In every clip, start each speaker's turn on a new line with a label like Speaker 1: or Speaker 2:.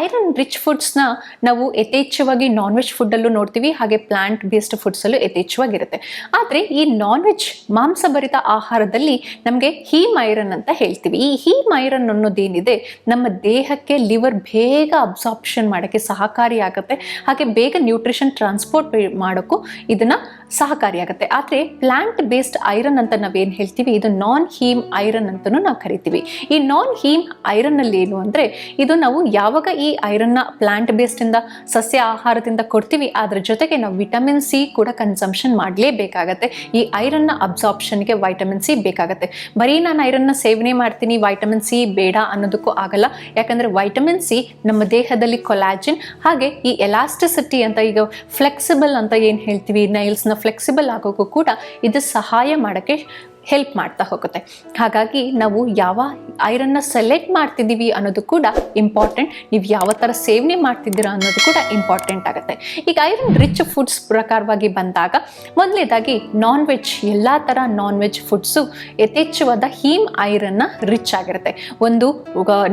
Speaker 1: Iron rich ಫುಡ್ಸ್ನ ನಾವು ಯಥೇಚ್ಛವಾಗಿ non veg ಫುಡ್ಡಲ್ಲೂ ನೋಡ್ತೀವಿ, ಹಾಗೆ ಪ್ಲಾಂಟ್ ಬೇಸ್ಡ್ ಫುಡ್ಸಲ್ಲೂ ಯಥೇಚ್ಛವಾಗಿರುತ್ತೆ. ಆದರೆ ಈ ನಾನ್ ವೆಜ್ ಮಾಂಸಭರಿತ ಆಹಾರದಲ್ಲಿ ನಮಗೆ ಹೀಮ್ ಐರನ್ ಅಂತ ಹೇಳ್ತೀವಿ. ಈ ಹೀಮ್ ಐರನ್ ಅನ್ನೋದೇನಿದೆ, ನಮ್ಮ ದೇಹಕ್ಕೆ ಲಿವರ್ ಬೇಗ ಅಬ್ಸಾರ್ಪ್ಷನ್ ಮಾಡೋಕ್ಕೆ ಸಹಕಾರಿಯಾಗುತ್ತೆ ಹಾಗೆ ಬೇಗ ನ್ಯೂಟ್ರಿಷನ್ ಟ್ರಾನ್ಸ್ಪೋರ್ಟ್ ಮಾಡೋಕ್ಕೂ ಇದನ್ನ ಸಹಕಾರಿಯಾಗುತ್ತೆ ಆದರೆ ಪ್ಲಾಂಟ್ ಬೇಸ್ಡ್ ಐರನ್ ಅಂತ ನಾವೇನು ಹೇಳ್ತೀವಿ, ಇದು ನಾನ್ ಹೀಮ್ ಐರನ್ ಅಂತಲೂ ನಾವು ಕರಿತೀವಿ. ಈ ನಾನ್ ಹೀಮ್ ಐರನ್ ಅಲ್ಲಿ ಏನು ಅಂದರೆ, ಇದು ನಾವು ಯಾವಾಗ ಈ ಐರನ್ನ ಪ್ಲಾಂಟ್ ಬೇಸ್ಡಿಂದ ಸಸ್ಯ ಆಹಾರದಿಂದ ಕೊಡ್ತೀವಿ. ಅದ್ರ ಜೊತೆಗೆ ನಾವು ವಿಟಮಿನ್ ಸಿ ಕೂಡ ಕನ್ಸಂಪ್ಷನ್ ಮಾಡಲೇಬೇಕಾಗತ್ತೆ. ಈ ಐರನ್ನ ಅಬ್ಸಾರ್ಪ್ಷನ್ಗೆ ವೈಟಮಿನ್ ಸಿ ಬೇಕಾಗತ್ತೆ. ಬರೀ ನಾನು ಐರನ್ನ ಸೇವನೆ ಮಾಡ್ತೀನಿ ವೈಟಮಿನ್ ಸಿ ಬೇಡ ಅನ್ನೋದಕ್ಕೂ ಆಗಲ್ಲ. ಯಾಕಂದರೆ ವೈಟಮಿನ್ ಸಿ ನಮ್ಮ ದೇಹದಲ್ಲಿ ಕೊಲಾಜಿನ್ ಹಾಗೆ ಈ ಎಲಾಸ್ಟಿಸಿಟಿ ಅಂತ ಈಗ ಫ್ಲೆಕ್ಸಿಬಲ್ ಅಂತ ಏನು ಹೇಳ್ತೀವಿ ನೈಲ್ಸ್ನ ಫ್ಲೆಕ್ಸಿಬಲ್ ಆಗೋಕ್ಕೂ ಕೂಡ ಇದು ಸಹಾಯ ಮಾಡೋಕ್ಕೆ ಹೆಲ್ಪ್ ಮಾಡ್ತಾ ಹೋಗುತ್ತೆ. ಹಾಗಾಗಿ ನಾವು ಯಾವ ಐರನ್ನ ಸೆಲೆಕ್ಟ್ ಮಾಡ್ತಿದ್ದೀವಿ ಅನ್ನೋದು ಕೂಡ ಇಂಪಾರ್ಟೆಂಟ್ ನೀವು ಯಾವ ಥರ ಸೇವನೆ ಮಾಡ್ತಿದ್ದೀರಾ ಅನ್ನೋದು ಕೂಡ ಇಂಪಾರ್ಟೆಂಟ್ ಆಗುತ್ತೆ. ಈಗ ಐರನ್ ರಿಚ್ ಫುಡ್ಸ್ ಪ್ರಕಾರವಾಗಿ ಬಂದಾಗ ಮೊದಲನೇದಾಗಿ ನಾನ್ ವೆಜ್ ಎಲ್ಲ ಥರ ನಾನ್ ವೆಜ್ ಫುಡ್ಸು ಯಥೇಚ್ಛವಾದ ಹೀಮ್ ಐರನ್ನ ರಿಚ್ ಆಗಿರುತ್ತೆ. ಒಂದು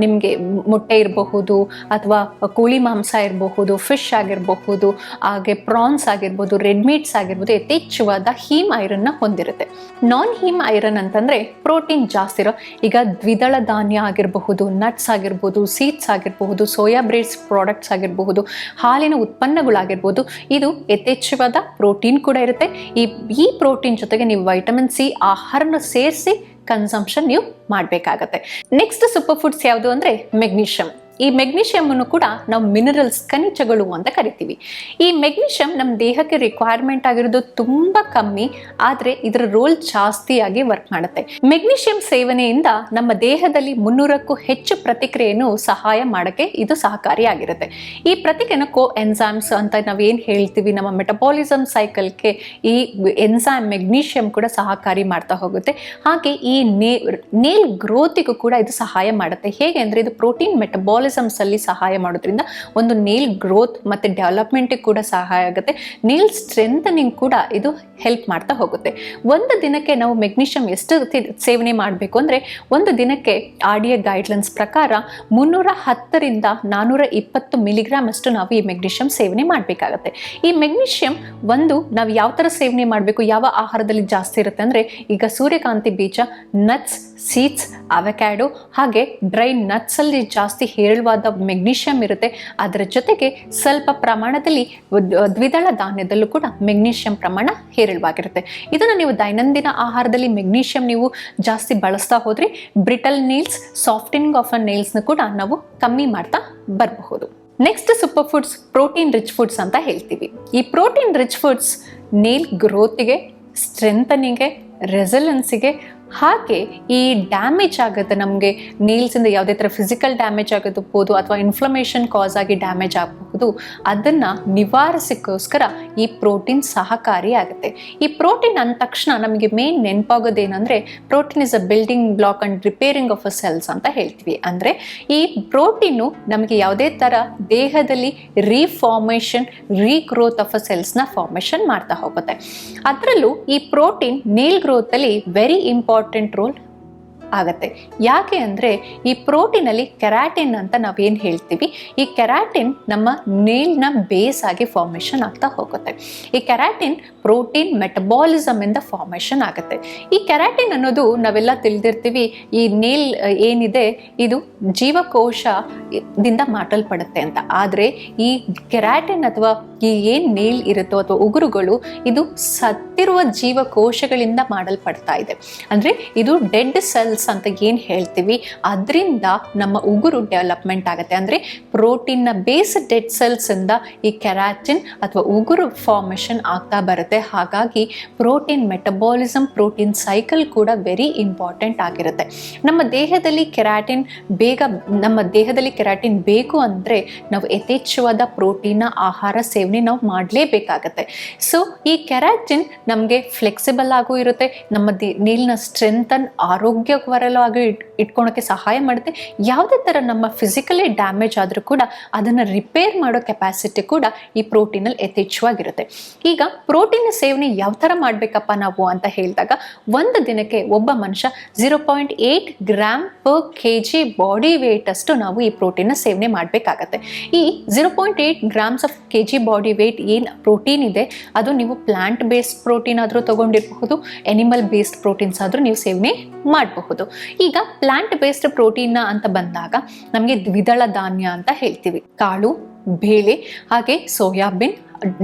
Speaker 1: ನಿಮಗೆ ಮೊಟ್ಟೆ ಇರಬಹುದು, ಅಥವಾ ಕೋಳಿ ಮಾಂಸ ಇರಬಹುದು ಫಿಶ್ ಆಗಿರಬಹುದು, ಹಾಗೆ ಪ್ರಾನ್ಸ್ ಆಗಿರ್ಬೋದು ರೆಡ್ ಮೀಟ್ಸ್ ಆಗಿರ್ಬೋದು, ಯಥೇಚ್ಛವಾದ ಹೀಮ್ ಐರನ್ನ ಹೊಂದಿರುತ್ತೆ. ನಾನ್ ಹೀಮ್ ಐರನ್ ಅಂತಂದ್ರೆ ಪ್ರೋಟೀನ್ ಜಾಸ್ತಿ ಇರೋ, ಈಗ ದ್ವಿದಳ ಧಾನ್ಯ ಆಗಿರಬಹುದು ನಟ್ಸ್ ಆಗಿರ್ಬೋದು ಸೀಡ್ಸ್ ಆಗಿರಬಹುದು ಸೋಯಾ ಬ್ರೇಡ್ಸ್ ಪ್ರಾಡಕ್ಟ್ಸ್ ಆಗಿರಬಹುದು, ಹಾಲಿನ ಉತ್ಪನ್ನಗಳಾಗಿರ್ಬೋದು, ಇದು ಯಥೇಚ್ಛವಾದ ಪ್ರೋಟೀನ್ ಕೂಡ ಇರುತ್ತೆ. ಈ ಈ ಪ್ರೋಟೀನ್ ಜೊತೆಗೆ ನೀವು ವೈಟಮಿನ್ ಸಿ ಆಹಾರನ ಸೇರಿಸಿ ಕನ್ಸಂಪ್ಷನ್ ನೀವು ಮಾಡಬೇಕಾಗತ್ತೆ. ನೆಕ್ಸ್ಟ್ ಸೂಪರ್ ಫುಡ್ಸ್ ಯಾವುದು ಅಂದರೆ ಮೆಗ್ನೀಷಿಯಮ್ ಈ ಮೆಗ್ನೀಷಿಯಮ್ ಅನ್ನು ಕೂಡ ನಾವು ಮಿನರಲ್ಸ್, ಖನಿಜಗಳು ಅಂತ ಕರಿತೀವಿ. ಈ ಮೆಗ್ನೀಷಿಯಂ ನಮ್ಮ ದೇಹಕ್ಕೆ ರಿಕ್ವೈರ್ಮೆಂಟ್ ಆಗಿರೋದು ತುಂಬ ಕಮ್ಮಿ, ಆದರೆ ಇದರ ರೋಲ್ ಜಾಸ್ತಿಯಾಗಿ ವರ್ಕ್ ಮಾಡುತ್ತೆ. ಮೆಗ್ನೀಷಿಯಂ ಸೇವನೆಯಿಂದ ನಮ್ಮ ದೇಹದಲ್ಲಿ ಮುನ್ನೂರಕ್ಕೂ ಹೆಚ್ಚು ಪ್ರತಿಕ್ರಿಯೆಯನ್ನು ಸಹಾಯ ಮಾಡೋಕ್ಕೆ ಇದು ಸಹಕಾರಿಯಾಗಿರುತ್ತೆ. ಈ ಪ್ರತಿಕ್ರಿಯೆ ಕೋ ಎನ್ಸಾಮ್ಸ್ ಅಂತ ನಾವೇನು ಹೇಳ್ತೀವಿ, ನಮ್ಮ ಮೆಟಬಾಲಿಸಮ್ ಸೈಕಲ್ಗೆ ಈ ಎನ್ಸಾಮ್ ಮೆಗ್ನೀಷಿಯಂ ಕೂಡ ಸಹಕಾರಿ ಮಾಡ್ತಾ ಹೋಗುತ್ತೆ. ಹಾಗೆ ಈ ನೇ ನೇಲ್ ಗ್ರೋತಿಗೂ ಕೂಡ ಇದು ಸಹಾಯ ಮಾಡುತ್ತೆ. ಹೇಗೆ ಅಂದರೆ ಇದು ಪ್ರೋಟೀನ್ ಮೆಟಬಾಲ್ ಅಲ್ಲಿ ಸಹಾಯ ಮಾಡೋದ್ರಿಂದ ಒಂದು ನೇಲ್ ಗ್ರೋತ್ ಮತ್ತೆ ಡೆವಲಪ್ಮೆಂಟಿಗೆ ಕೂಡ ಸಹಾಯ ಆಗುತ್ತೆ. ನೇಲ್ ಸ್ಟ್ರೆಂಥನಿಂಗ್ ಕೂಡ ಇದು ಹೆಲ್ಪ್ ಮಾಡ್ತಾ ಹೋಗುತ್ತೆ. ಒಂದು ದಿನಕ್ಕೆ ನಾವು ಮೆಗ್ನೀಷಿಯಂ ಎಷ್ಟು ಸೇವನೆ ಮಾಡಬೇಕು ಅಂದರೆ ಒಂದು ದಿನಕ್ಕೆ ಆರ್ ಗೈಡ್ಲೈನ್ಸ್ ಪ್ರಕಾರ ಮುನ್ನೂರ ಹತ್ತರಿಂದ ನಾನ್ನೂರ ಇಪ್ಪತ್ತು ಮಿಲಿಗ್ರಾಮ್ ಅಷ್ಟು ನಾವು ಈ ಮೆಗ್ನೀಷಿಯಂ ಸೇವನೆ ಮಾಡಬೇಕಾಗತ್ತೆ. ಈ ಮೆಗ್ನೀಷಿಯಂ ಒಂದು ನಾವು ಯಾವ ಥರ ಸೇವನೆ ಮಾಡಬೇಕು, ಯಾವ ಆಹಾರದಲ್ಲಿ ಜಾಸ್ತಿ ಇರುತ್ತೆ ಅಂದರೆ ಈಗ ಸೂರ್ಯಕಾಂತಿ ಬೀಜ ನಟ್ಸ್ ಸೀಡ್ಸ್ ಅವಕ್ಯಾಡೋ ಹಾಗೆ ಡ್ರೈ ನಟ್ಸಲ್ಲಿ ಜಾಸ್ತಿ ಹೇರಳವಾದ ಮೆಗ್ನೀಷಿಯಂ ಇರುತ್ತೆ. ಅದರ ಜೊತೆಗೆ ಸ್ವಲ್ಪ ಪ್ರಮಾಣದಲ್ಲಿ ದ್ವಿದಳ ಧಾನ್ಯದಲ್ಲೂ ಕೂಡ ಮೆಗ್ನೀಷಿಯಂ ಪ್ರಮಾಣ ಹೇರಳವಾಗಿರುತ್ತೆ. ಇದನ್ನು ನೀವು ದೈನಂದಿನ ಆಹಾರದಲ್ಲಿ ಮೆಗ್ನೀಷಿಯಂ ನೀವು ಜಾಸ್ತಿ ಬಳಸ್ತಾ ಹೋದರೆ brittle nails, softening of a ನೇಲ್ಸ್ನ ಕೂಡ ನಾವು ಕಮ್ಮಿ ಮಾಡ್ತಾ ಬರಬಹುದು. Next super foods, protein rich foods ಅಂತ ಹೇಳ್ತೀವಿ. ಈ ಪ್ರೋಟೀನ್ ರಿಚ್ ಫುಡ್ಸ್, ನೇಲ್ ಗ್ರೋತಿಗೆ, ಸ್ಟ್ರೆಂಥನಿಗೆ, ರೆಸಲೆನ್ಸಿಗೆ ಹಾಗೆ ಈ ಡ್ಯಾಮೇಜ್ ಆಗುತ್ತೆ, ನಮಗೆ ನೀಲ್ಸಿಂದ ಯಾವುದೇ ಥರ ಫಿಸಿಕಲ್ ಡ್ಯಾಮೇಜ್ ಆಗಿರ್ಬೋದು ಅಥವಾ ಇನ್ಫ್ಲಮೇಷನ್ ಕಾಸ್ ಆಗಿ ಡ್ಯಾಮೇಜ್ ಆಗಬಹುದು ಅದನ್ನು ನಿವಾರಿಸೋಕ್ಕೋಸ್ಕರ ಈ ಪ್ರೋಟೀನ್ ಸಹಕಾರಿ ಆಗುತ್ತೆ ಈ ಪ್ರೋಟೀನ್ ಅಂದ ತಕ್ಷಣ ನಮಗೆ main ನೆನಪಾಗೋದೇನೆಂದರೆ protein is a building block and repairing of a cells ಅಂತ ಹೇಳ್ತೀವಿ. ಅಂದರೆ ಈ ಪ್ರೋಟೀನು ನಮಗೆ ಯಾವುದೇ ಥರ ದೇಹದಲ್ಲಿ ರೀಫಾರ್ಮೇಷನ್ ರೀಗ್ರೋತ್ ಆಫ್ ಅ ಸೆಲ್ಸ್ನ ಫಾರ್ಮೇಷನ್ ಮಾಡ್ತಾ ಹೋಗುತ್ತೆ. ಅದರಲ್ಲೂ ಈ ಪ್ರೋಟೀನ್ ನೇಲ್ ಗ್ರೋತಲ್ಲಿ ವೆರಿ ಇಂಪಾರ್ಟೆಂಟ್ ರೋಲ್ ಆಗತ್ತೆ. ಯಾಕೆ ಅಂದರೆ ಈ ಪ್ರೋಟೀನಲ್ಲಿ ಕೆರಾಟಿನ್ ಅಂತ ನಾವೇನು ಹೇಳ್ತೀವಿ? ಈ ಕೆರಾಟಿನ್ ನಮ್ಮ ನೇಲ್ನ ಬೇಸ್ ಆಗಿ ಫಾರ್ಮೇಷನ್ ಆಗ್ತಾ ಹೋಗುತ್ತೆ. ಈ ಕೆರಾಟಿನ್ ಪ್ರೋಟೀನ್ ಮೆಟಬಾಲಿಸಮ್ ಇಂದ ಫಾರ್ಮೇಷನ್ ಆಗುತ್ತೆ. ಈ ಕೆರಾಟಿನ್ ಅನ್ನೋದು ನಾವೆಲ್ಲ ತಿಳಿದಿರ್ತೀವಿ, ಈ ನೇಲ್ ಏನಿದೆ, ಇದು ಜೀವಕೋಶದಿಂದ ಮಾಡಲ್ಪಡುತ್ತೆ ಅಂತ. ಆದರೆ ಈ ಕೆರಾಟಿನ್ ಅಥವಾ ಈ ಏನು ನೇಲ್ ಇರುತ್ತೋ ಅಥವಾ ಉಗುರುಗಳು, ಇದು ಸತ್ತಿರುವ ಜೀವಕೋಶಗಳಿಂದ ಮಾಡಲ್ಪಡ್ತಾ ಇದೆ. ಅಂದರೆ ಇದು ಡೆಡ್ ಸೆಲ್ಸ್ ಅಂತ ಏನು ಹೇಳ್ತೀವಿ? ಅದರಿಂದ ನಮ್ಮ ಉಗುರು ಡೆವಲಪ್ಮೆಂಟ್ ಆಗುತ್ತೆ. ಅಂದರೆ ಪ್ರೋಟೀನ್ನ ಬೇಸ್ ಡೆಡ್ ಸೆಲ್ಸಿಂದ ಈ ಕೆರಾಟಿನ್ ಅಥವಾ ಉಗುರು ಫಾರ್ಮೇಷನ್ ಆಗ್ತಾ ಬರುತ್ತೆ. ಹಾಗಾಗಿ ಪ್ರೋಟೀನ್ ಮೆಟಬಾಲಿಸಮ್ ಪ್ರೋಟೀನ್ ಸೈಕಲ್ ಕೂಡ ವೆರಿ ಇಂಪಾರ್ಟೆಂಟ್ ಆಗಿರುತ್ತೆ. ನಮ್ಮ ದೇಹದಲ್ಲಿ ಕೆರಾಟಿನ್ ಬೇಗ, ನಮ್ಮ ದೇಹದಲ್ಲಿ ಕೆರಾಟಿನ್ ಬೇಕು ಅಂದರೆ ನಾವು ಯಥೇಚ್ಛವಾದ ಪ್ರೋಟೀನ ಆಹಾರ ಸೇವನೆ ನಾವು ಮಾಡಲೇಬೇಕಾಗತ್ತೆ. ಸೊ ಈ ಕೆರಾಟಿನ್ ನಮಗೆ ಫ್ಲೆಕ್ಸಿಬಲ್ ಆಗೂ ಇರುತ್ತೆ. ನಮ್ಮ ದಿ ನೀರಿನ ಸ್ಟ್ರೆಂಥನ್ ಆರೋಗ್ಯವಾಗಿ ಆರೋಗ್ಯಕರವಾಗಿ ಇಟ್, ಇಟ್ಕೊಳಕ್ಕೆ ಸಹಾಯ ಮಾಡುತ್ತೆ. ಯಾವುದೇ ಥರ ನಮ್ಮ ಫಿಸಿಕಲಿ ಡ್ಯಾಮೇಜ್ ಆದರೂ ಕೂಡ ಅದನ್ನು ರಿಪೇರ್ ಮಾಡೋ ಕೆಪಾಸಿಟಿ ಕೂಡ ಈ ಪ್ರೋಟೀನಲ್ಲಿ ಯಥೇಚ್ಛವಾಗಿರುತ್ತೆ. ಈಗ ಪ್ರೋಟೀನ್ ಸೇವನೆ ಯಾವ ಥರ ಮಾಡಬೇಕಪ್ಪ ನಾವು ಅಂತ ಹೇಳಿದಾಗ ಒಂದು ದಿನಕ್ಕೆ ಒಬ್ಬ ಮನುಷ್ಯ zero point eight gram per K G body weight ಅಷ್ಟು ನಾವು ಈ ಪ್ರೋಟೀನ್ನ ಸೇವನೆ ಮಾಡಬೇಕಾಗತ್ತೆ. ಈ zero point eight grams of K G body weight ಏನು ಪ್ರೋಟೀನ್ ಇದೆ, ಅದು ನೀವು ಪ್ಲಾಂಟ್ ಬೇಸ್ಡ್ ಪ್ರೋಟೀನ್ ಆದರೂ ತೊಗೊಂಡಿರಬಹುದು ಎನಿಮಲ್ ಬೇಸ್ಡ್ ಪ್ರೋಟೀನ್ಸ್ ಆದರೂ ನೀವು ಸೇವನೆ ಮಾಡಬಹುದು. ಈಗ ಪ್ಲಾಂಟ್ ಬೇಸ್ಡ್ ಪ್ರೋಟೀನ್ನ ಅಂತ ಬಂದಾಗ ನಮಗೆ ದ್ವಿದಳ ಧಾನ್ಯ ಅಂತ ಹೇಳ್ತೀವಿ. ಕಾಳು, ಬೇಳೆ, ಹಾಗೆ ಸೋಯಾಬೀನ್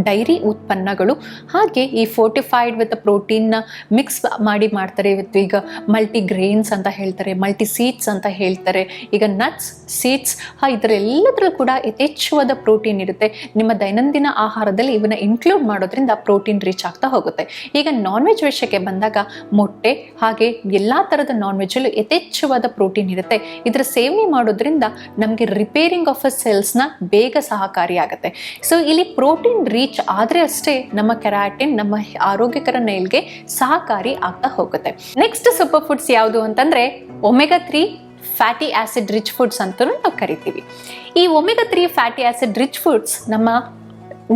Speaker 1: ಡೈರಿ ಉತ್ಪನ್ನಗಳು. ಹಾಗೆ ಈ ಫೋರ್ಟಿಫೈಡ್ ವಿತ್ ಪ್ರೋಟೀನ್ನ ಮಿಕ್ಸ್ ಮಾಡಿ ಮಾಡ್ತಾರೆ. ಇವತ್ತು ಈಗ ಮಲ್ಟಿ ಗ್ರೇನ್ಸ್ ಅಂತ ಹೇಳ್ತಾರೆ ಮಲ್ಟಿ ಸೀಡ್ಸ್ ಅಂತ ಹೇಳ್ತಾರೆ. ಈಗ ನಟ್ಸ್ ಸೀಡ್ಸ್ ಇದರೆಲ್ಲದರಲ್ಲೂ ಕೂಡ ಯಥೇಚ್ಛವಾದ ಪ್ರೋಟೀನ್ ಇರುತ್ತೆ. ನಿಮ್ಮ ದೈನಂದಿನ ಆಹಾರದಲ್ಲಿ ಇವನ್ನ ಇನ್ಕ್ಲೂಡ್ ಮಾಡೋದ್ರಿಂದ ಪ್ರೋಟೀನ್ ರೀಚ್ ಆಗ್ತಾ ಹೋಗುತ್ತೆ. ಈಗ ನಾನ್ ವೆಜ್ ವಿಷಯಕ್ಕೆ ಬಂದಾಗ ಮೊಟ್ಟೆ, ಹಾಗೆ ಎಲ್ಲ ಥರದ ನಾನ್ ವೆಜ್ಜಲ್ಲೂ ಯಥೇಚ್ಛವಾದ ಪ್ರೋಟೀನ್ ಇರುತ್ತೆ. ಇದರ ಸೇವನೆ ಮಾಡೋದ್ರಿಂದ ನಮಗೆ ರಿಪೇರಿಂಗ್ ಆಫ್ ಅ ಸೆಲ್ಸ್ನ ಬೇಗ ಸಹಕಾರಿಯಾಗುತ್ತೆ. ಸೊ ಇಲ್ಲಿ ಪ್ರೋಟೀನ್ ರೀಚ್ ಆದರೆ ಅಷ್ಟೇ ನಮ್ಮ ಕೆರಾಟಿನ್ ನಮ್ಮ ಆರೋಗ್ಯಕರ ನೈಲ್ಗೆ ಸಹಕಾರಿ ಆಗ್ತಾ ಹೋಗುತ್ತೆ. ನೆಕ್ಸ್ಟ್ ಸೂಪರ್ ಫುಡ್ಸ್ ಯಾವುದು ಅಂತಂದ್ರೆ omega three fatty acid rich foods ಅಂತಲೂ ನಾವು ಕರಿತೀವಿ. ಈ omega three fatty acid rich foods ನಮ್ಮ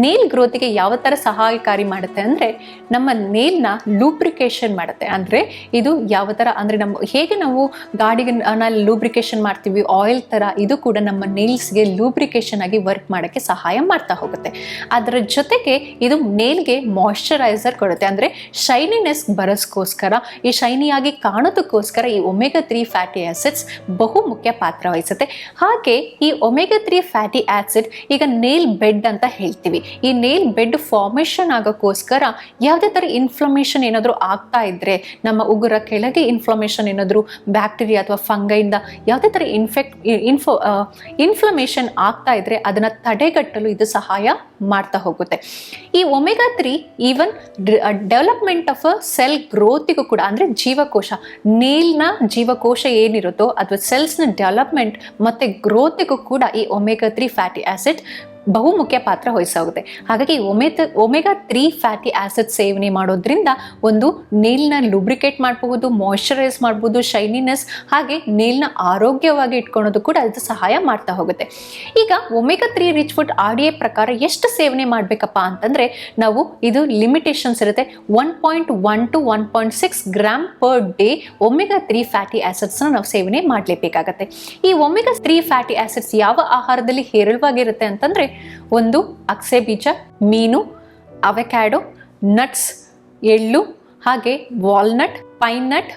Speaker 1: ನೇಲ್ ಗ್ರೋತಿಗೆ ಯಾವ ಥರ ಸಹಾಯಕಾರಿ ಮಾಡುತ್ತೆ ಅಂದರೆ ನಮ್ಮ ನೇಲ್ನ ಲೂಬ್ರಿಕೇಶನ್ ಮಾಡುತ್ತೆ. ಅಂದರೆ ಇದು ಯಾವ ಥರ ಅಂದರೆ ನಮ್ಮ ಹೇಗೆ ನಾವು ಗಾಡಿಗೆ ಲೂಬ್ರಿಕೇಶನ್ ಮಾಡ್ತೀವಿ ಆಯಿಲ್ ಥರ ಇದು ಕೂಡ ನಮ್ಮ ನೇಲ್ಸ್ಗೆ ಲೂಬ್ರಿಕೇಶನ್ ಆಗಿ ವರ್ಕ್ ಮಾಡೋಕ್ಕೆ ಸಹಾಯ ಮಾಡ್ತಾ ಹೋಗುತ್ತೆ. ಅದರ ಜೊತೆಗೆ ಇದು ನೇಲ್ಗೆ ಮಾಯಶ್ಚರೈಸರ್ ಕೊಡುತ್ತೆ. ಅಂದರೆ ಶೈನಿನೆಸ್ ಬರೋಸ್ಕೋಸ್ಕರ, ಈ ಶೈನಿಯಾಗಿ ಕಾಣೋದಕ್ಕೋಸ್ಕರ ಈ ಒಮೆಗಾ ತ್ರೀ ಫ್ಯಾಟಿ ಆ್ಯಸಿಡ್ಸ್ ಬಹು ಮುಖ್ಯ ಪಾತ್ರ ವಹಿಸುತ್ತೆ. ಹಾಗೆ ಈ ಒಮೆಗಾ ತ್ರೀ ಫ್ಯಾಟಿ ಆ್ಯಸಿಡ್ ಈಗ ನೇಲ್ ಬೆಡ್ ಅಂತ ಹೇಳ್ತೀವಿ. ಈ ನೇಲ್ ಬೆಡ್ ಫಾರ್ಮೇಷನ್ ಆಗೋಕ್ಕೋಸ್ಕರ ಯಾವುದೇ ಥರ ಇನ್ಫ್ಲಮೇಷನ್ ಏನಾದರೂ ಆಗ್ತಾ ಇದ್ದರೆ ನಮ್ಮ ಉಗುರ ಕೆಳಗೆ ಇನ್ಫ್ಲಮೇಷನ್ ಏನಾದರೂ ಬ್ಯಾಕ್ಟೀರಿಯಾ ಅಥವಾ ಫಂಗೈಯಿಂದ ಯಾವುದೇ ಥರ ಇನ್ಫೆಕ್ಟ್ ಇನ್ಫೋ ಇನ್ಫ್ಲಮೇಷನ್ ಆಗ್ತಾ ಇದ್ದರೆ ಅದನ್ನು ತಡೆಗಟ್ಟಲು ಇದು ಸಹಾಯ ಮಾಡ್ತಾ ಹೋಗುತ್ತೆ. ಈ omega three even development of a cell ಗ್ರೋತಿಗೂ ಕೂಡ ಅಂದರೆ ಜೀವಕೋಶ ನೇಲ್ನ ಜೀವಕೋಶ ಏನಿರುತ್ತೋ ಅಥವಾ ಸೆಲ್ಸ್ನ ಡೆವಲಪ್ಮೆಂಟ್ ಮತ್ತು ಗ್ರೋತಿಗೂ ಕೂಡ ಈ ಒಮೆಗಾ ತ್ರೀ ಫ್ಯಾಟಿ ಆಸಿಡ್ ಬಹುಮುಖ್ಯ ಪಾತ್ರ ವಹಿಸೋಗುತ್ತೆ. ಹಾಗಾಗಿ ಒಮೆತ, ಒಮೆಗಾ ತ್ರೀ ಫ್ಯಾಟಿ ಆಸಿಡ್ ಸೇವನೆ ಮಾಡೋದ್ರಿಂದ ಒಂದು ನೇಲ್ನ ಲುಬ್ರಿಕೇಟ್ ಮಾಡಬಹುದು ಮಾಯ್ಶ್ಚರೈಸ್ ಮಾಡ್ಬೋದು, ಶೈನಿನೆಸ್ ಹಾಗೆ ನೇಲ್ನ ಆರೋಗ್ಯವಾಗಿ ಇಟ್ಕೊಳೋದು ಕೂಡ ಅದು ಸಹಾಯ ಮಾಡ್ತಾ ಹೋಗುತ್ತೆ. ಈಗ omega three rich food audio ಪ್ರಕಾರ ಎಷ್ಟು ಸೇವನೆ ಮಾಡಬೇಕಪ್ಪ ಅಂತಂದರೆ ನಾವು ಇದು ಲಿಮಿಟೇಷನ್ಸ್ ಇರುತ್ತೆ. One point one to one point six gram per day omega three fatty ಆಸಿಡ್ಸ್ನ ನಾವು ಸೇವನೆ ಮಾಡಲೇಬೇಕಾಗತ್ತೆ. ಈ ಒಮೆಗಾ ತ್ರೀ ಫ್ಯಾಟಿ ಆಸಿಡ್ಸ್ ಯಾವ ಆಹಾರದಲ್ಲಿ ಹೇರಳವಾಗಿರುತ್ತೆ ಅಂತಂದರೆ ಒಂದು ಅಕ್ಸೆ ಬೀಜ, ಮೀನು ಅವಕ್ಯಾಡೋ ನಟ್ಸ್ ಎಳ್ಳು, ಹಾಗೆ ವಾಲ್ನಟ್ ಪೈನ್ ನಟ್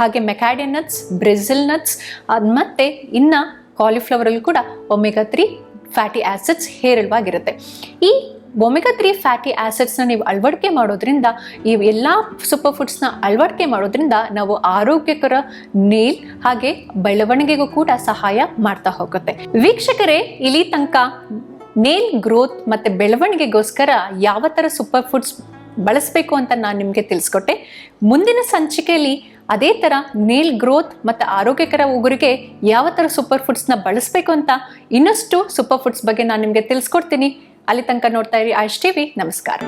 Speaker 1: ಹಾಗೆ ಮೆಕ್ಯಾಡೆ ನಟ್ಸ್ ಬ್ರೆಜಿಲ್ ನಟ್ಸ್ ಅದು ಮತ್ತು ಇನ್ನು ಕಾಲಿಫ್ಲವರಲ್ಲಿ ಕೂಡ ಒಮೆಗಾ ತ್ರೀ ಫ್ಯಾಟಿ ಆ್ಯಸಿಡ್ಸ್ ಹೇರಳವಾಗಿರುತ್ತೆ. ಈ ಒಮೆಗಾ ತ್ರೀ ಫ್ಯಾಟಿ ಆ್ಯಸಿಡ್ಸ್ನ ನೀವು ಅಳವಡಿಕೆ ಮಾಡೋದ್ರಿಂದ, ಈ ಎಲ್ಲ ಸೂಪರ್ ಫುಡ್ಸ್ನ ಅಳವಡಿಕೆ ಮಾಡೋದ್ರಿಂದ ನಾವು ಆರೋಗ್ಯಕರ ನೀಲ್ ಹಾಗೆ ಬೆಳವಣಿಗೆಗೂ ಕೂಡ ಸಹಾಯ ಮಾಡ್ತಾ ಹೋಗುತ್ತೆ. ವೀಕ್ಷಕರೇ ಇಲ್ಲಿ ತನಕ ನೇಲ್ ಗ್ರೋತ್ ಮತ್ತು ಬೆಳವಣಿಗೆಗೋಸ್ಕರ ಯಾವ ಥರ ಸೂಪರ್ ಫುಡ್ಸ್ ಬಳಸಬೇಕು ಅಂತ ನಾನು ನಿಮಗೆ ತಿಳಿಸ್ಕೊಟ್ಟೆ. ಮುಂದಿನ ಸಂಚಿಕೆಯಲ್ಲಿ ಅದೇ ಥರ ನೇಲ್ ಗ್ರೋತ್ ಮತ್ತು ಆರೋಗ್ಯಕರ ಉಗುರಿಗೆ ಯಾವ ಥರ ಸೂಪರ್ ಫುಡ್ಸ್ನ ಬಳಸಬೇಕು ಅಂತ ಇನ್ನಷ್ಟು ಸೂಪರ್ ಫುಡ್ಸ್ ಬಗ್ಗೆ ನಾನು ನಿಮಗೆ ತಿಳಿಸ್ಕೊಡ್ತೀನಿ. ಅಲ್ಲಿ ತನಕ ನೋಡ್ತಾ ಇರಿ ಆಯುಷ್ ಟಿವಿ ನಮಸ್ಕಾರ.